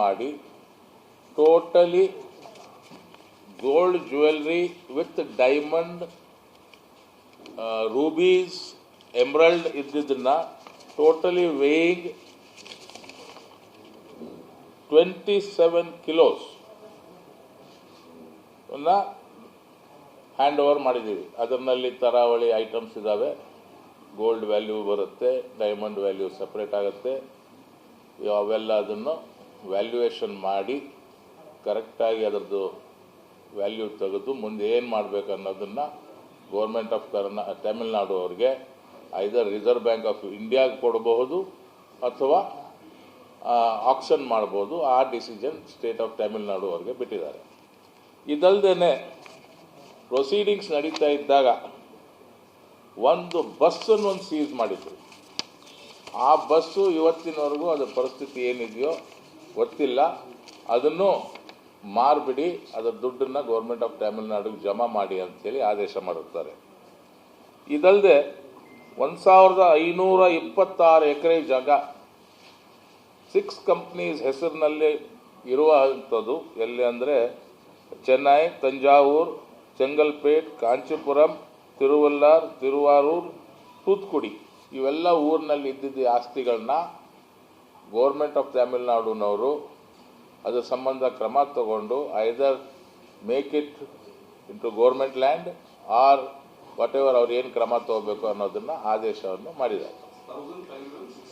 ಮಾಡಿ totally gold jewellery with diamond rubies, emerald ಇದ್ದಿದ್ದನ್ನು totally weighing twenty seven kilos hand over ಮಾಡಿದ್ದೀವಿ. ಅದರಲ್ಲಿ ತರಾವಳಿ items ಇದ್ದಾವೆ ಗೋಲ್ಡ್ ವ್ಯಾಲ್ಯೂ ಬರುತ್ತೆ ಡೈಮಂಡ್ ವ್ಯಾಲ್ಯೂ ಸಪ್ರೇಟ್ ಆಗುತ್ತೆ. ಅವೆಲ್ಲ ಅದನ್ನು ವ್ಯಾಲ್ಯೂಯೇಷನ್ ಮಾಡಿ ಕರೆಕ್ಟಾಗಿ ಅದರದ್ದು ವ್ಯಾಲ್ಯೂ ತೆಗೆದು ಮುಂದೆ ಏನು ಮಾಡಬೇಕು ಅನ್ನೋದನ್ನು ಗೌರ್ಮೆಂಟ್ ಆಫ್ ಕರ್ನಾ ತಮಿಳ್ನಾಡು ಅವ್ರಿಗೆ ಐದರ್ ರಿಸರ್ವ್ ಬ್ಯಾಂಕ್ ಆಫ್ ಇಂಡಿಯಾಗೆ ಕೊಡಬಹುದು ಅಥವಾ ಆಕ್ಷನ್ ಮಾಡ್ಬೋದು ಆ ಡಿಸಿಷನ್ ಸ್ಟೇಟ್ ಆಫ್ ತಮಿಳ್ನಾಡು ಅವ್ರಿಗೆ ಬಿಟ್ಟಿದ್ದಾರೆ. ಇದಲ್ಲದೇನೆ ಪ್ರೊಸೀಡಿಂಗ್ಸ್ ನಡೀತಾ ಇದ್ದಾಗ ಒಂದು ಬಸ್ಸನ್ನು ಒಂದು ಸೀಸ್ ಮಾಡಿದ್ರು. ಆ ಬಸ್ಸು ಇವತ್ತಿನವರೆಗೂ ಅದರ ಪರಿಸ್ಥಿತಿ ಏನಿದೆಯೋ ಗೊತ್ತಿಲ್ಲ. ಅದನ್ನು ಮಾರ್ಬಿಡಿ, ಅದರ ದುಡ್ಡನ್ನು ಗೌರ್ಮೆಂಟ್ ಆಫ್ ತಮಿಳ್ನಾಡಿಗೆ ಜಮಾ ಮಾಡಿ ಅಂತೇಳಿ ಆದೇಶ ಮಾಡುತ್ತಾರೆ ಇದಲ್ಲದೆ ಒಂದು ಸಾವಿರದ ಐನೂರ ಇಪ್ಪತ್ತಾರು ಎಕರೆ ಜಾಗ ಸಿಕ್ಸ್ ಕಂಪ್ನೀಸ್ ಹೆಸರಿನಲ್ಲಿ ಇರುವಂಥದ್ದು ಎಲ್ಲಿ ಅಂದರೆ ಚೆನ್ನೈ, ತಂಜಾವೂರ್, ಚೆಂಗಲ್ಪೇಟ್, ಕಾಂಚೀಪುರಂ, ತಿರುವಲ್ಲಾರ್, ತಿರುವಾರೂರ್, ತೂತ್ಕುಡಿ. ಇವೆಲ್ಲ ಊರಿನಲ್ಲಿ ಇದ್ದಿದ್ದ ಆಸ್ತಿಗಳನ್ನ ಗೌರ್ಮೆಂಟ್ ಆಫ್ ತಮಿಳ್ನಾಡುನವರು ಅದರ ಸಂಬಂಧ ಕ್ರಮ ತಗೊಂಡು either make it into government land or whatever ಅವ್ರು ಏನು ಕ್ರಮ ತಗೋಬೇಕು ಅನ್ನೋದನ್ನ ಆದೇಶವನ್ನು ಮಾಡಿದ್ದಾರೆ.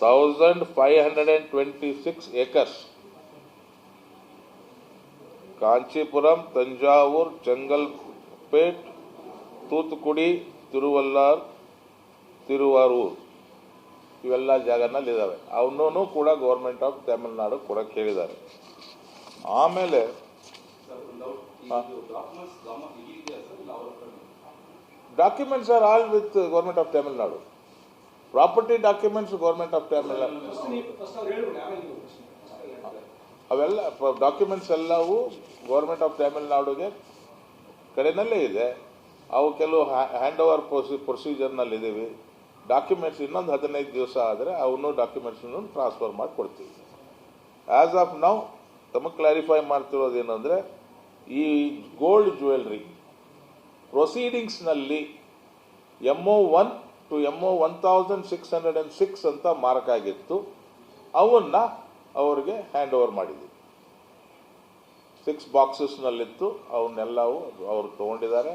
Thousand five hundred and twenty six acres Kancheepuram, Thanjavur Chengalpet Thoothukudi, Tiruvallur, Tiruvarur. ಇವೆಲ್ಲ ಜಾಗನಲ್ಲಿ ಇದ್ದಾವೆ ಅವನ್ನೂ ಕೂಡ ಗೌರ್ಮೆಂಟ್ ಆಫ್ ತಮಿಳ್ನಾಡು ಕೂಡ ಕೇಳಿದ್ದಾರೆ. ಆಮೇಲೆ documents are all with government of Tamil Nadu property documents government of Tamil Nadu ಅವೆಲ್ಲ ಡಾಕ್ಯುಮೆಂಟ್ಸ್ ಎಲ್ಲವೂ ಗೌರ್ಮೆಂಟ್ ಆಫ್ ತಮಿಳ್ನಾಡುಗೆ ಕಡೆಯಲ್ಲೇ ಇದೆ. ಅವು ಕೆಲವು ಹ್ಯಾಂಡ್ ಓವರ್ ಪ್ರೊಸಿ ಪ್ರೊಸೀಜರ್ನಲ್ಲಿ ಇದ್ದೀವಿ ಡಾಕ್ಯುಮೆಂಟ್ಸ್ ಇನ್ನೊಂದು ಹದಿನೈದು ದಿವಸ ಆದರೆ ಅವನು ಡಾಕ್ಯುಮೆಂಟ್ಸನ್ನು ಟ್ರಾನ್ಸ್ಫರ್ ಮಾಡಿ ಕೊಡ್ತೀವಿ ಆ್ಯಸ್ ಆಫ್ ನಾವು ತಮಗೆ ಕ್ಲಾರಿಫೈ ಮಾಡ್ತಿರೋದು ಏನಂದರೆ, ಈ gold jewellery ಪ್ರೊಸೀಡಿಂಗ್ಸ್ನಲ್ಲಿ M O one two M O one thousand six hundred and six ಅಂತ ಮಾರ್ಕ್ ಆಗಿತ್ತು. ಅವನ್ನ ಅವರಿಗೆ ಹ್ಯಾಂಡ್ ಓವರ್ ಮಾಡಿದ್ವಿ ಸಿಕ್ಸ್ ಬಾಕ್ಸಸ್ನಲ್ಲಿತ್ತು ಅವನ್ನೆಲ್ಲವೂ ಅವರು ತೊಗೊಂಡಿದ್ದಾರೆ.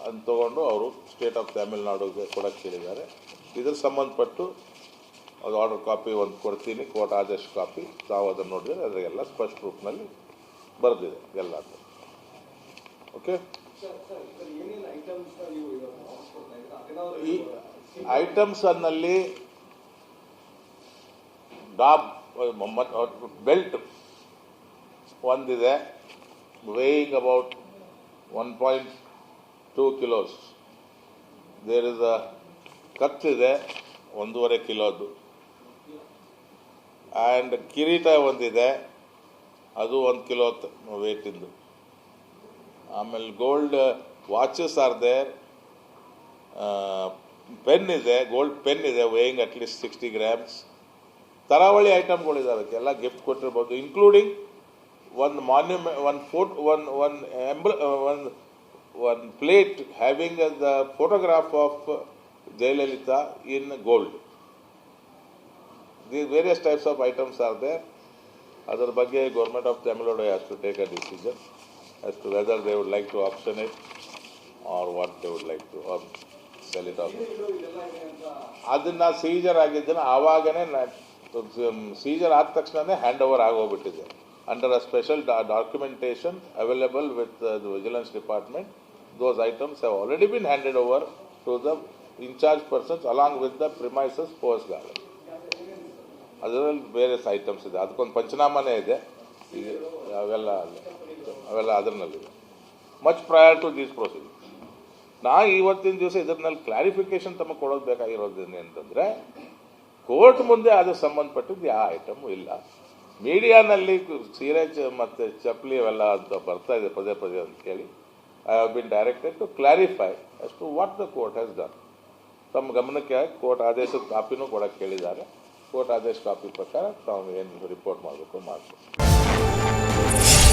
ಅದನ್ನ ತೊಗೊಂಡು ಅವರು ಸ್ಟೇಟ್ ಆಫ್ ತಮಿಳ್ನಾಡುಗೆ ಕೊಡಕ್ಕೆ ಹೇಳಿದ್ದಾರೆ ಇದ್ರ ಸಂಬಂಧಪಟ್ಟು ಅದು ಆರ್ಡರ್ ಕಾಪಿ ಒಂದು ಕೊಡ್ತೀನಿ ಕೋರ್ಟ್ ಆದೇಶ ಕಾಪಿ ತಾವು ಅದನ್ನು ನೋಡಿದರೆ ಅದರಿಗೆಲ್ಲ ಸ್ಪಷ್ಟ ರೂಪದಲ್ಲಿ ಬರೆದಿದೆ ಎಲ್ಲ ಓಕೆ ಈ ಐಟಮ್ಸ್ ಅನ್ನಲ್ಲಿ ಡಾಬ್ ಬೆಲ್ಟ್ ಒಂದಿದೆ. Weighing about one point two kilos there is a ಕತ್ತಿದೆ ಒಂದೂವರೆ ಕಿಲೋದು. ಆ್ಯಂಡ್ ಕಿರೀಟ ಒಂದಿದೆ, ಅದು ಒಂದು ಕಿಲೋ ವೇಟಿಂದು ಆಮೇಲೆ gold watches are there pen ಇದೆ ಗೋಲ್ಡ್ ಪೆನ್ ಇದೆ weighing at least sixty grams ತರಾವಳಿ ಐಟಮ್ಗಳಿದ್ದಾವೆ ಎಲ್ಲ ಗಿಫ್ಟ್ ಕೊಟ್ಟಿರ್ಬೋದು ಇನ್ಕ್ಲೂಡಿಂಗ್ ಒಂದು ಮಾನ್ಯುಮೆ ಒಂದು ಫೋಟ್ ಒನ್ ಒನ್ ಎಂಬ್ಲ ಒಂದು one plate having uh, the photograph of uh, Jayalalitha in gold. These various types of items are there. ಅದರ ಬಗ್ಗೆ government of Tamil Nadu has to take a decision as to whether they would like to auction it or what they would like to or sell it off ಅದನ್ನ seizure ಆಗಿದ್ದನ್ನ ಆವಾಗನೇ seizure ಆದ ತಕ್ಷಣನೇ hand over ಆಗೋಗ್ಬಿಟ್ಟಿದೆ under a special documentation documentation available with department those items have already been handed over to the in charge persons along with the premises post guard. ಅದರಲ್ಲಿ ಬೇರೆ items ಇದೆ. ಅದಕ್ಕೊಂದು ಪಂಚನಾಮನೇ ಇದೆ. ಅವೆಲ್ಲ ಅವೆಲ್ಲ ಅದರಲ್ಲಿದೆ much prior to these procedure ನಾ ಇವತ್ತಿನ ದಿವಸ ಇದರಲ್ಲಿ ಕ್ಲಾರಿಫಿಕೇಶನ್ ತಮಗೆ ಕೊಡೋದು ಬೇಕಾಗಿರೋದೇನೆ ಅಂತಂದರೆ, ಕೋರ್ಟ್ ಮುಂದೆ ಅದು ಸಂಬಂಧಪಟ್ಟಿದ್ದು ಯಾವ ಐಟಮು ಇಲ್ಲ. ಮೀಡಿಯಾನಲ್ಲಿ ಸೀರೆ ಮತ್ತೆ ಚಪ್ಪಲಿ ಅವೆಲ್ಲ ಅಂತ ಬರ್ತಾ ಇದೆ ಪದೇ ಪದೇ ಅಂತ ಹೇಳಿ I have been directed to clarify as to what the court has done ತಮ್ಮ ಗಮನಕ್ಕೆ ಕೋರ್ಟ್ ಆದೇಶದ ಕಾಪಿನೂ ಕೊಡಕ್ಕೆ ಹೇಳಿದ್ದಾರೆ ಕೋರ್ಟ್ ಆದೇಶ ಕಾಪಿ ಪ್ರಕಾರ ತಾವು ಏನು ರಿಪೋರ್ಟ್ ಮಾಡಬೇಕು ಮಾಡಬೇಕು